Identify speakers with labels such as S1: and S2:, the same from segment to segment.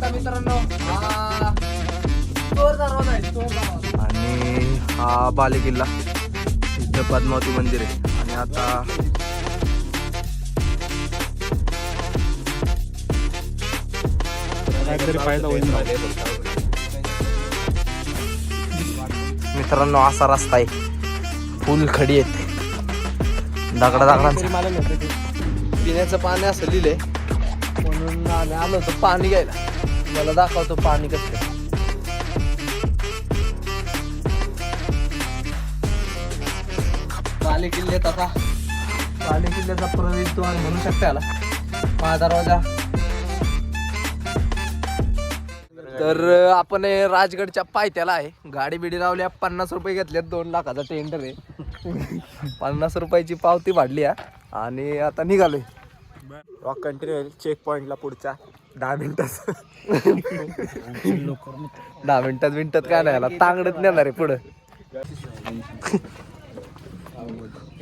S1: शकता मित्रांनो. हा. चोर दरवाजा आहे चोर दरवाजा
S2: आणि हा बालेकिल्ला. इथं पद्मावती मंदिर आहे. आणि आता
S3: काहीतरी फायदा होईल
S2: मित्रांनो असा रस्ता आहे. फुल खडी आहेत. दगडा दगडांचा. पिण्याचं पाणी असं लिहिलंय. म्हणून आम्ही आलो होतो पाणी घ्यायला. मला दाखवतो पाणी कसं. बाले किल्ल्यात आता. बाले किल्ल्याचा प्रवेशद्वार म्हणू शकता याला. हा दरवाजा. तर आपण हे राजगडच्या पायथ्याला आहे. गाडी बिडी लावल्या पन्नास रुपये घेतल्यात दोन लाखाचा टेंडर आहे. पन्नास रुपयाची पावती वाढली हा आणि आता निघालोय.
S3: वॉक कंटिन्यू चेक पॉइंटला पुढच्या दहा मिनिटात
S2: दहा मिनिटात मिनिटात काय नाही आला. तांगडत नेणार आहे पुढं.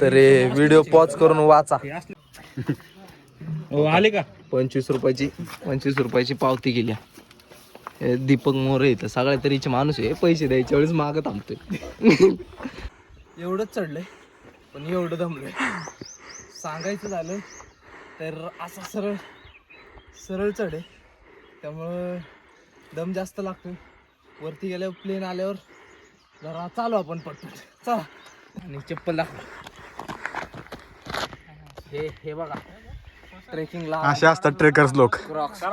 S2: तर व्हिडिओ पॉज करून वाचा.
S3: हो आले का?
S2: पंचवीस रुपयाची पंचवीस रुपयाची पावती केली हे दीपक मोरे इथं. सगळ्या तरीचे माणूस आहे. पैसे द्यायच्या वेळेस मागं थांबतोय. एवढंच चढलंय पण एवढं दमलंय. सांगायचं झालं तर असा सरळ सरळ चढ आहे. त्यामुळं दम जास्त लागतोय. वरती गेल्यावर प्लेन आल्यावर जरा चालू आपण पटपट. चला. आणि चप्पल दाखव. हे हे बघा. ट्रेकिंगला
S3: असे असतात ट्रेकर्स लोक.
S2: क्रॉक्स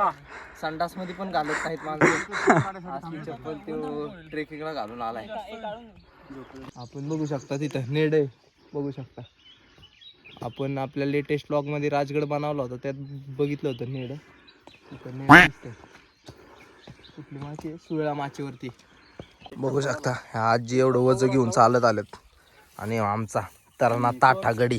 S2: संडासमध्ये पण घालत नाहीत माणसं. असली चप्पल तो ट्रेकिंगला घालून आलाय. आपण बघू शकता तिथं. नेड आहे. बघू शकता. आपण आपल्या लेटेस्ट ब्लॉगमध्ये राजगड बनवला होता त्यात बघितलं होतं नेड. कुठली माची आहे? सुळा माचीवरती. बघू शकता आजी एवढं वज घेऊन चालत आलेत आणि आमचा तरणा ताठा गडी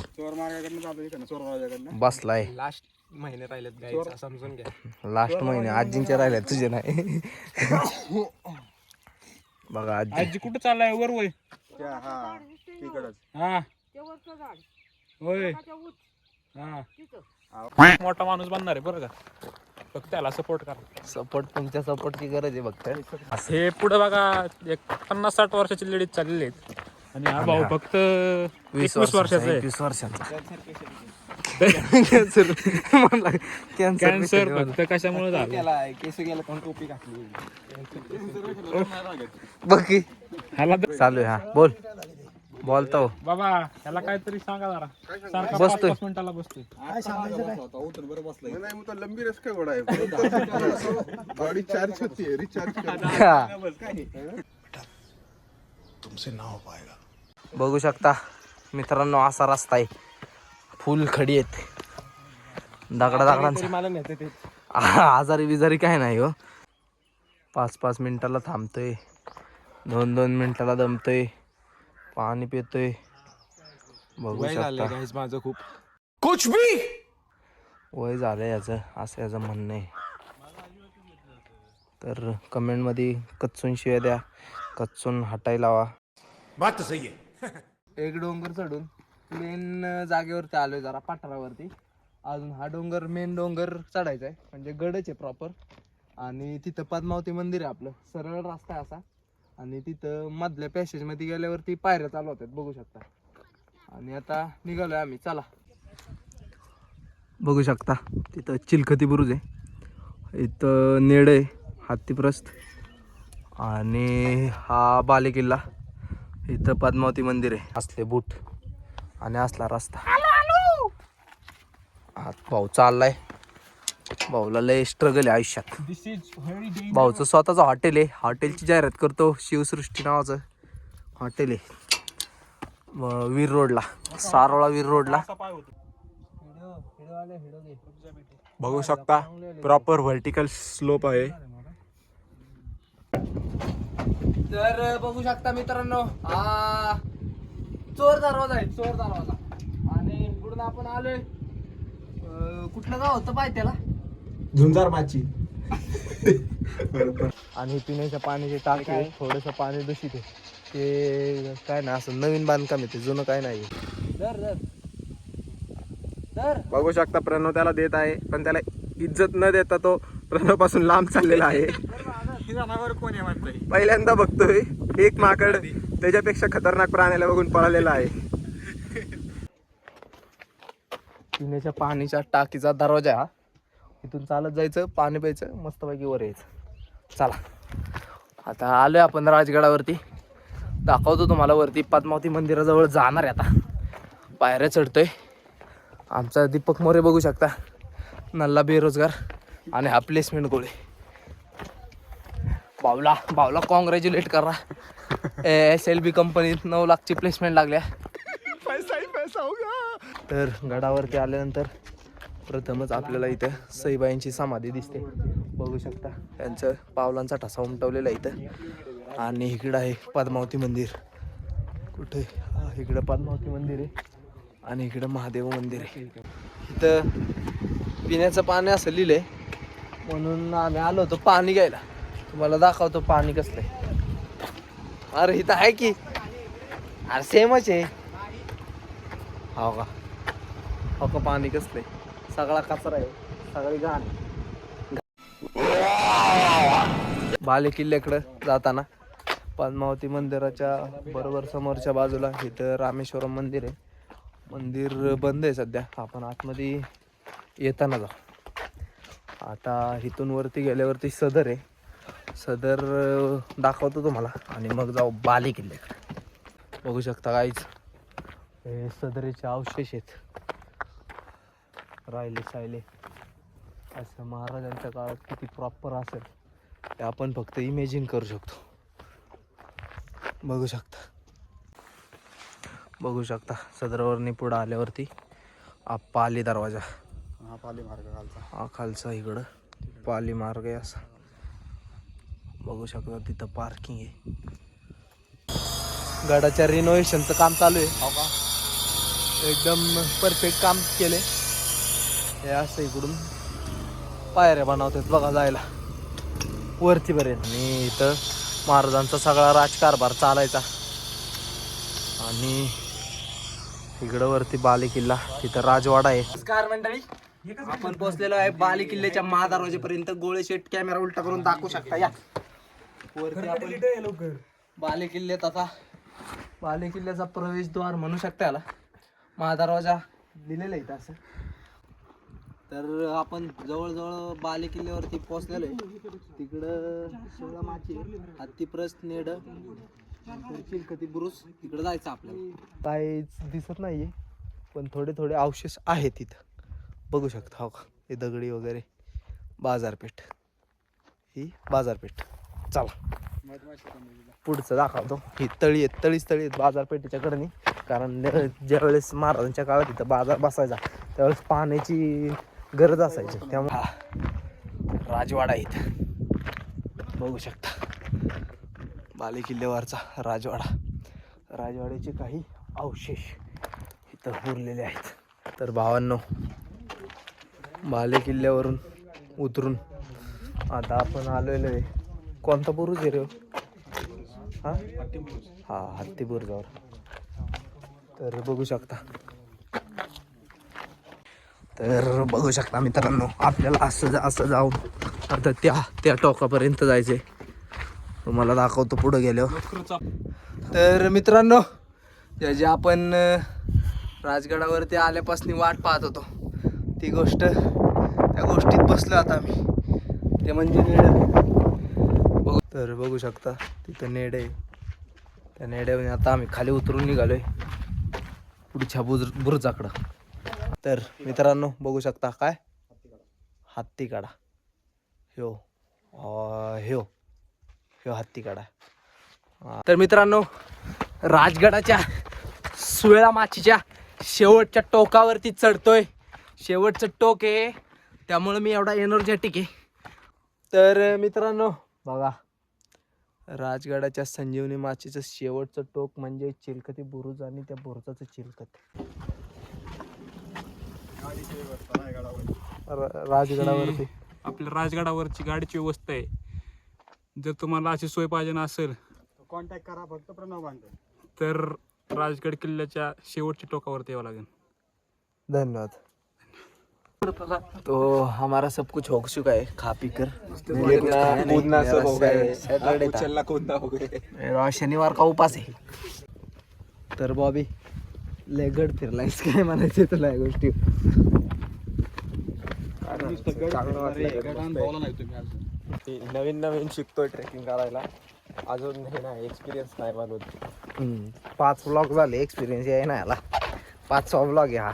S2: बसलाय.
S3: लास्ट महिने राहिलेत समजून घ्या.
S2: लास्ट महिने आजींच्या राहिल्या तुझे नाही. बघा आजी.
S3: आजी कुठं चाललाय? वर वय. हा होय. हा. मोठा माणूस बनणार आहे बरं का? फक्त त्याला सपोर्ट करा.
S2: सपोर्ट तुमच्या सपोर्टची गरज आहे फक्त.
S3: हे पुढे बघा एक पन्नास साठ वर्षाची लेडीज चाललेली आहेत. आणि हा भाऊ फक्त
S2: वीस
S3: वर्षाचा आहे
S2: एकवीस वर्षांचा. कॅन्सर म्हणला
S3: कॅन्सर
S2: कॅन्सर
S3: फक्त कशामुळे झालं?
S1: केस गेला पण टोपी घातली?
S2: बघ की.
S3: ह्याला द-
S2: चालू आहे हा. बोल. बोलतो.
S3: बाबा ह्याला काहीतरी सांगा जरा. सारखा
S2: बसतोय.
S3: पाच पाच मिनिटाला बसतोय.
S4: नहीं मतलब लंबी रेस का घोड़ा है गाड़ी चार्ज होती है. रिचार्ज
S2: बघू शकता मित्रांनो असा रस्ता आहे. फुल खडी आहेत. दगडा दगडांचा.
S1: मला नेते ते.
S2: आजारी बिजारी काय नाही हो. पाच पाच मिनिटाला थांबतोय. दोन दोन मिनिटाला दमतोय. पाणी पितोय. बघू शकता.
S3: माझं खूप.
S2: वय झालं याचं असं याचं म्हणणं आहे. तर कमेंटमध्ये कच्चून शिव्या द्या. कच्चून हटायला लावा.
S4: बात सही है
S2: एक डोंगर चढून मेन जागेवरती आलोय जरा पठारावरती. अजून हा डोंगर मेन डोंगर चढायचा आहे म्हणजे गडच आहे प्रॉपर आणि तिथं पद्मावती मंदिर आहे आपलं. सरळ रस्ता आहे असा. आणि तिथं मधल्या पॅसेजमध्ये गेल्यावरती पायऱ्या चालू होत्यात बघू शकता. आणि आता निघालोय आम्ही चला. बघू शकता तिथं चिलखती बुरुज आहे. इथं नेड आहे हत्तीप्रस्थ. आणि हा बालेकिल्ला इथं पद्मावती मंदिर आहे. असले बूट आणि असला रस्ता. हा भाऊ चाललाय. भाऊला लय स्ट्रगल आहे आयुष्यात. भाऊचं स्वतःचं हॉटेल आहे. हॉटेलची जाहिरात करतो. शिवसृष्टी नावाचं हॉटेल आहे. वीर रोडला. सारोळा वीर रोडला.
S3: बघू शकता प्रॉपर व्हर्टिकल स्लोप आहे.
S2: तर बघू शकता मित्रांनो हा चोर दरवाजा आहे चोर दरवाजा. आणि पुढून आपण आलोय कुठलं गाव होतं पाहिजे त्याला?
S3: झुंजार माची.
S2: आणि पिण्याच्या पाण्याचे टाके थोडस पाणी दूषित आहे. ते काय ना असं नवीन बांधकाम आहे ते जुनं काय नाही दर दर दर
S3: बघू शकता प्रणव त्याला देत आहे पण त्याला
S2: इज्जत न देता तो प्रणवपासून लांब चाललेला आहे.
S3: कोण आहे म्हणताय?
S2: पहिल्यांदा बघतोय एक माकड त्याच्यापेक्षा खतरनाक प्राण्याला बघून पळालेला आहे. पिण्याच्या पाणीच्या टाकीचा दरवाजा आहे हा. इथून चालत जायचं पाणी प्यायचं मस्तपैकी वर यायचं. चला. आता आलोय आपण राजगडावरती. दाखवतो तुम्हाला वरती. पद्मावती मंदिराजवळ जाणार आहे आता. पायऱ्या चढतोय. आमचा दीपक मोरे बघू शकता. नल्ला बेरोजगार आणि हा प्लेसमेंट गोळे. भावला भावला कॉंग्रॅच्युलेट करा. एस एल बी कंपनीत नऊ लाखची प्लेसमेंट लागल्या. तर गडावरती आल्यानंतर प्रथमच आपल्याला इथं सईबाईंची समाधी दिसते. बघू शकता त्यांचं पावलांचा ठसा उमटवलेला आहे इथं. आणि इकडं आहे पद्मावती मंदिर. कुठे? इकडं पद्मावती मंदिर आहे. आणि इकडं महादेव मंदिर आहे. इथं पिण्याचं पाणी असं लिहिलं आहे. म्हणून आम्ही आलो होतो पाणी घ्यायला. तुम्हाला दाखवतो पाणी कसलं आहे. अरे इथं आहे की. अरे सेमच आहे. हो का? हो का पाणी कसलं आहे? सगळा कचरा आहे. सगळी घाण बाले किल्ल्याकडं जाताना पद्मावती मंदिराच्या बरोबर समोरच्या बाजूला इथं रामेश्वरम मंदिर आहे. मंदिर बंद आहे सध्या. आपण आतमध्ये येताना जाऊ. आता इथून वरती गेल्यावरती सदर आहे. सदर दाखवतो तुम्हाला. आणि मग जाऊ बाले किल्ल्याकडे. बघू शकता काहीच हे सदरेचे अवशेष आहेत. राहिले सायले असं महाराजांच्या काळात किती प्रॉपर असेल ते आपण फक्त इमेजिन करू शकतो. बघू शकता. बघू शकता सदरावरनी पुढं आल्यावरती हा पाली दरवाजा.
S4: हा पाली मार्ग खालचा.
S2: हा खालचा इकडं. पाली मार्ग आहे असा. बघू शकता तिथं पार्किंग आहे. गडाच्या रिनोव्हेशनचं काम चालू आहे. हो एकदम परफेक्ट काम केले हे असं इकडून पायऱ्या बनवतात बघा जायला. वरतीपर्यंत आणि इथं महाराजांचा सगळा राजकारभार चालायचा. आणि इकडं वरती बाले किल्ला तिथं राजवाडा आहे. नमस्कार मंडळी. आपण पोहोचलेलो आहे बाले किल्ल्याच्या महादरवाजेपर्यंत. गोळे शेट कॅमेरा उलटा करून दाखवू शकता. या. वरती आपण बाले किल्ल्यात आता बाले किल्ल्याचा प्रवेशद्वार म्हणू शकता याला. महादरवाजा दिलेला आहे इथं असं. तर आपण जवळजवळ बाले किल्ल्यावरती पोहोचलेलो आहे. तिकडं शिवळा माची हत्तीप्रस नेड. चिलखती बुरुज. तिकडं जायचं आपल्याला. काहीच दिसत नाहीये पण थोडे थोडे अवशेष आहेत तिथं. बघू शकता हो का? हे दगडी वगैरे. बाजारपेठ. ही बाजारपेठ. चला. पुढचं दाखवतो. ही तळी आहेत. तळीच तळी आहेत बाजारपेठेच्या कडनी. कारण ज्यावेळेस महाराजांच्या काळात तिथं बाजार बसायचा त्यावेळेस पाण्याची गरज असायची. त्यामुळे हा राजवाडा आहे इथं. बघू शकता. बाले किल्ल्यावरचा राजवाडा. राजवाड्याचे काही अवशेष इथं उरलेले आहेत. तर भावांनो बाले किल्ल्यावरून उतरून आता आपण आलेलो आहे. कोणता बुरुज आहे रे हां? हा? हा तर बघू शकता. तर बघू शकता मित्रांनो आपल्याला असं जा असं जाऊन आता त्या त्या टोकापर्यंत जायचंय. तुम्हाला दाखवतो पुढं गेल्यावर तर मित्रांनो जे आपण राजगडावरती आल्यापासून वाट पाहत होतो ती गोष्ट त्या गोष्टीत बसलो आता आम्ही. ते म्हणजे नेड बघू तर बघू शकता तिथं नेड आहे. त्या नेड्यावर आता आम्ही खाली उतरून निघालोय. पुढच्या बुज बुरुजाकडं. तर मित्रांनो बघू शकता काय? हत्ती काढा ह्यो ह्यो. ह्यो हत्ती काढा तर मित्रांनो राजगडाच्या सुवेळा माचीच्या शेवटच्या टोकावरती चढतोय. शेवटचं टोक आहे त्यामुळं मी एवढा एनर्जेटिक आहे. तर मित्रांनो बघा. राजगडाच्या संजीवनी माचीचं शेवटचं टोक म्हणजे चिलकती बुरुज आणि त्या बुरुजाचं चिलकत र- राजगडावरती
S3: आपल्या राजगडावरची गाडीची व्यवस्था आहे जर तुम्हाला अशी सोय पाहिजे असेल
S4: कॉन्टॅक्ट करा फक्त प्रणव बांधतो
S3: तर राजगड किल्ल्याच्या शेवटच्या टोकावरती यावं लागेल
S2: धन्यवाद तो हमारा सब कुछ हो चुका है खा पी कर
S4: कूदना सब हो गए
S2: सैटरडे था
S4: चलना कूदना हो गए
S2: मेरा शनिवार का उपास आहे तर बॉबी लय गड फिरलायस काय म्हणायचे तुला या गोष्टी?
S5: नवीन नवीन शिकतोय ट्रेकिंग करायला. अजून हे नाही एक्सपिरियन्स नाही बनवत.
S2: पाच व्लॉग झाले एक्सपिरियन्स आहे ना याला पाचवा व्लॉग आहे हा.